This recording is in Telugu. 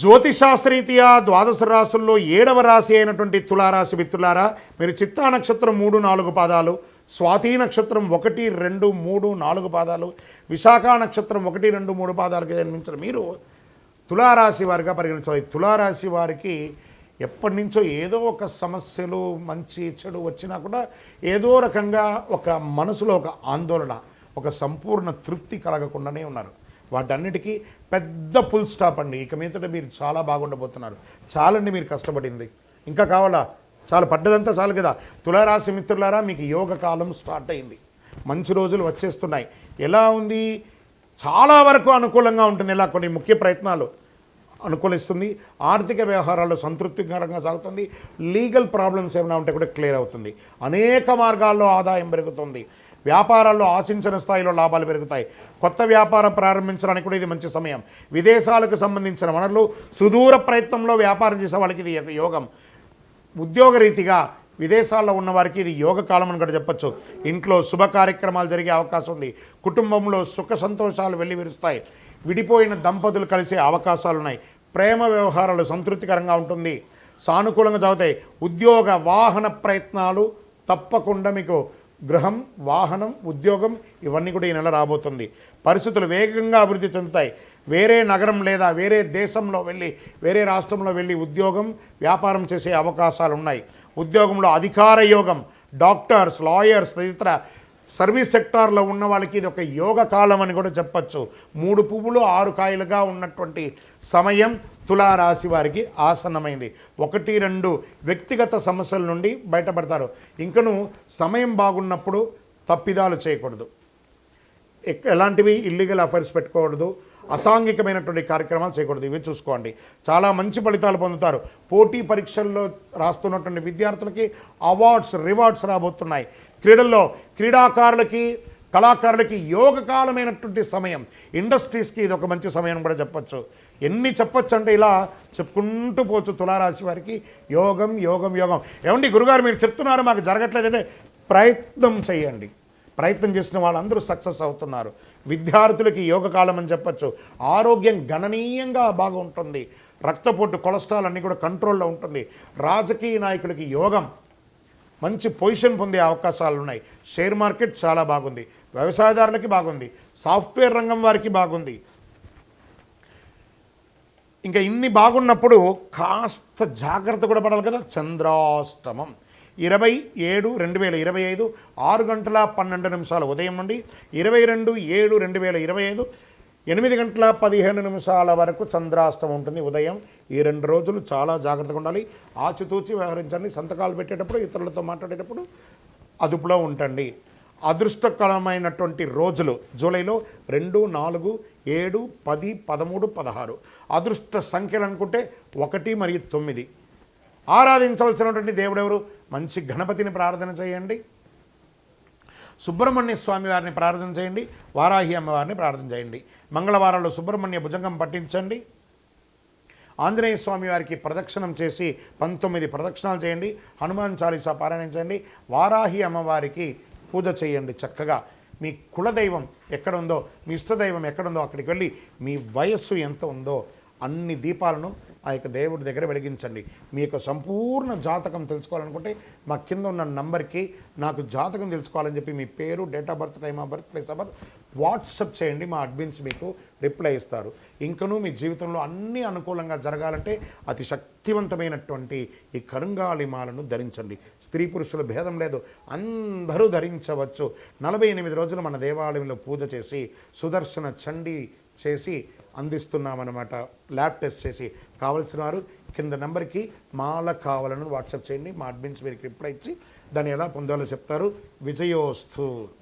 జ్యోతిశాస్త్రీతీయ ద్వాదశ రాసుల్లో ఏడవ రాశి అయినటువంటి తులారాశి మిత్రులారా మీరు చిత్తా నక్షత్రం మూడు నాలుగు పాదాలు స్వాతి నక్షత్రం ఒకటి రెండు మూడు నాలుగు పాదాలు విశాఖ నక్షత్రం ఒకటి రెండు మూడు పాదాలకు జన్మించిన మీరు తులారాశి వారిగా పరిగణించాలి తులారాశి వారికి ఎప్పటి నుంచో ఏదో ఒక సమస్యలు మంచి చెడు వచ్చినా కూడా ఏదో రకంగా ఒక మనసులో ఒక ఆందోళన ఒక సంపూర్ణ తృప్తి కలగకుండానే ఉన్నారు. వాటన్నిటికీ పెద్ద ఫుల్ స్టాప్ అండి. ఇక మీదట మీరు చాలా బాగుండబోతున్నారు. చాలండి మీరు కష్టపడింది. ఇంకా కావాలా? చాలా పడ్డదంతా చాలు కదా. తులారాశి మిత్రులారా మీకు యోగ కాలం స్టార్ట్ అయింది. మంచి రోజులు వచ్చేస్తున్నాయి. ఎలా ఉంది? చాలా వరకు అనుకూలంగా ఉంటుంది. ఇలా కొన్ని ముఖ్య ప్రయత్నాలు అనుకూలిస్తుంది. ఆర్థిక వ్యవహారాలు సంతృప్తికరంగా సాగుతుంది. లీగల్ ప్రాబ్లమ్స్ ఏమైనా ఉంటే కూడా క్లియర్ అవుతుంది. అనేక మార్గాల్లో ఆదాయం పెరుగుతుంది. వ్యాపారాల్లో ఆశించిన స్థాయిలో లాభాలు పెరుగుతాయి. కొత్త వ్యాపారం ప్రారంభించడానికి కూడా ఇది మంచి సమయం. విదేశాలకు సంబంధించిన వనరులు సుదూర ప్రయత్నంలో వ్యాపారం చేసే వాళ్ళకి ఇది ఒక యోగం. ఉద్యోగరీతిగా విదేశాల్లో ఉన్నవారికి ఇది యోగ కాలం అని కూడా చెప్పొచ్చు. ఇంట్లో శుభ కార్యక్రమాలు జరిగే అవకాశం ఉంది. కుటుంబంలో సుఖ సంతోషాలు వెళ్ళి విరుస్తాయి విడిపోయిన దంపతులు కలిసే అవకాశాలు ఉన్నాయి. ప్రేమ వ్యవహారాలు సంతృప్తికరంగా ఉంటుంది. సానుకూలంగా చదువుతాయి ఉద్యోగ వాహన ప్రయత్నాలు తప్పకుండా మీకు గృహం వాహనం ఉద్యోగం ఇవన్నీ కూడా ఈ నెల రాబోతుంది. పరిస్థితులు వేగంగా అభివృద్ధి చెందుతాయి. వేరే నగరం లేదా వేరే దేశంలో వెళ్ళి వేరే రాష్ట్రంలో వెళ్ళి ఉద్యోగం వ్యాపారం చేసే అవకాశాలు ఉన్నాయి. ఉద్యోగంలో అధికార యోగం డాక్టర్స్ లాయర్స్ తదితర సర్వీస్ సెక్టార్లో ఉన్న వాళ్ళకి ఇది ఒక యోగ కాలం అని కూడా చెప్పచ్చు. మూడు పువ్వులు ఆరు కాయలుగా ఉన్నటువంటి సమయం తులారాశి వారికి ఆసన్నమైంది. ఒకటి రెండు వ్యక్తిగత సమస్యల నుండి బయటపడతారు. ఇంకను సమయం బాగున్నప్పుడు తప్పిదాలు చేయకూడదు. ఎలాంటివి ఇల్లీగల్ అఫైర్స్ పెట్టుకోకూడదు. అసాంఘికమైనటువంటి కార్యక్రమాలు చేయకూడదు. ఇవి చూసుకోండి. చాలా మంచి ఫలితాలు పొందుతారు. పోటీ పరీక్షల్లో రాస్తున్నటువంటి విద్యార్థులకి అవార్డ్స్ రివార్డ్స్ రాబోతున్నాయి. క్రీడల్లో క్రీడాకారులకి కళాకారులకి యోగకాలమైనటువంటి సమయం. ఇండస్ట్రీస్కి ఇది ఒక మంచి సమయం కూడా చెప్పొచ్చు. ఎన్ని చెప్పొచ్చు అంటే ఇలా చెప్పుకుంటూ పోవచ్చు తులారాశి వారికి. యోగం యోగం యోగం. ఏమండి గురుగారు మీరు చెప్తున్నారు మాకు జరగట్లేదంటే ప్రయత్నం చేయండి. ప్రయత్నం చేసిన వాళ్ళందరూ సక్సెస్ అవుతున్నారు. విద్యార్థులకి యోగ కాలం అని చెప్పచ్చు. ఆరోగ్యం గణనీయంగా బాగుంటుంది. రక్తపోటు కొలెస్ట్రాల్ అన్నీ కూడా కంట్రోల్లో ఉంటుంది. రాజకీయ నాయకులకి యోగం. మంచి పొజిషన్ పొందే అవకాశాలు ఉన్నాయి. షేర్ మార్కెట్ చాలా బాగుంది. వ్యవసాయదారులకి బాగుంది. సాఫ్ట్వేర్ రంగం వారికి బాగుంది. ఇంకా ఇన్ని బాగున్నప్పుడు కాస్త జాగ్రత్త కూడా పడాలి కదా. చంద్రాష్టమం. ఇరవై ఏడు రెండు వేల ఇరవై ఐదు ఆరు గంటల పన్నెండు నిమిషాల. ఉదయం నుండి ఇరవై రెండు ఏడు రెండు వేల ఇరవై ఐదు ఎనిమిది గంటల పదిహేను నిమిషాల వరకు చంద్రాష్టమం ఉంటుంది ఉదయం. ఈ రెండు రోజులు చాలా జాగ్రత్తగా ఉండాలి. ఆచితూచి వ్యవహరించండి. సంతకాలు పెట్టేటప్పుడు ఇతరులతో మాట్లాడేటప్పుడు అదుపులో ఉంటండి. అదృష్టకరమైనటువంటి రోజులు. జూలైలో రెండు నాలుగు ఏడు పది పదమూడు పదహారు. అదృష్ట సంఖ్యలు అనుకుంటే ఒకటి మరియు తొమ్మిది. ఆరాధించవలసినటువంటి దేవుడెవరు? మంచి గణపతిని ప్రార్థన చేయండి. సుబ్రహ్మణ్య స్వామి వారిని ప్రార్థన చేయండి. వారాహి అమ్మవారిని ప్రార్థన చేయండి. మంగళవారాల్లో సుబ్రహ్మణ్య భుజంగం పట్టించండి. ఆంజనేయ స్వామి వారికి ప్రదక్షిణం చేసి పంతొమ్మిది ప్రదక్షిణాలు చేయండి. హనుమాన్ చాలీసా పారాయణం చేయండి. వారాహి అమ్మవారికి పూజ చేయండి చక్కగా. మీ కులదైవం ఎక్కడుందో మీ ఇష్టదైవం ఎక్కడుందో అక్కడికి వెళ్ళి మీ వయస్సు ఎంత ఉందో అన్ని దీపాలను ఆ యొక్క దేవుడి దగ్గర వెలిగించండి. మీ యొక్క సంపూర్ణ జాతకం తెలుసుకోవాలనుకుంటే మా కింద ఉన్న నంబర్కి నాకు జాతకం తెలుసుకోవాలని చెప్పి మీ పేరు date of birth time of birth place of birth WhatsApp చేయండి మా అడ్మిన్స్ మీకు రిప్లై ఇస్తారు. ఇంకనూ మీ జీవితంలో అన్ని అనుకూలంగా జరగాలంటే అతి శక్తివంతమైనటువంటి ఈ కరుంగాలి మాలను ధరించండి. స్త్రీ పురుషుల భేదం లేదు అందరూ ధరించవచ్చు. నలభై ఎనిమిది రోజులు మన దేవాలయంలో పూజ చేసి సుదర్శన చండీ చేసి అందిస్తున్నామన్నమాట ల్యాబ్ టెస్ట్ చేసి. కావలసిన వారు కింద నెంబర్కి మాల కావాలని వాట్సాప్ చేయండి మా అడ్మిన్స్ మీకు రిప్లై ఇచ్చి దాన్ని ఎలా పొందాలో చెప్తారు. విజయోస్తు.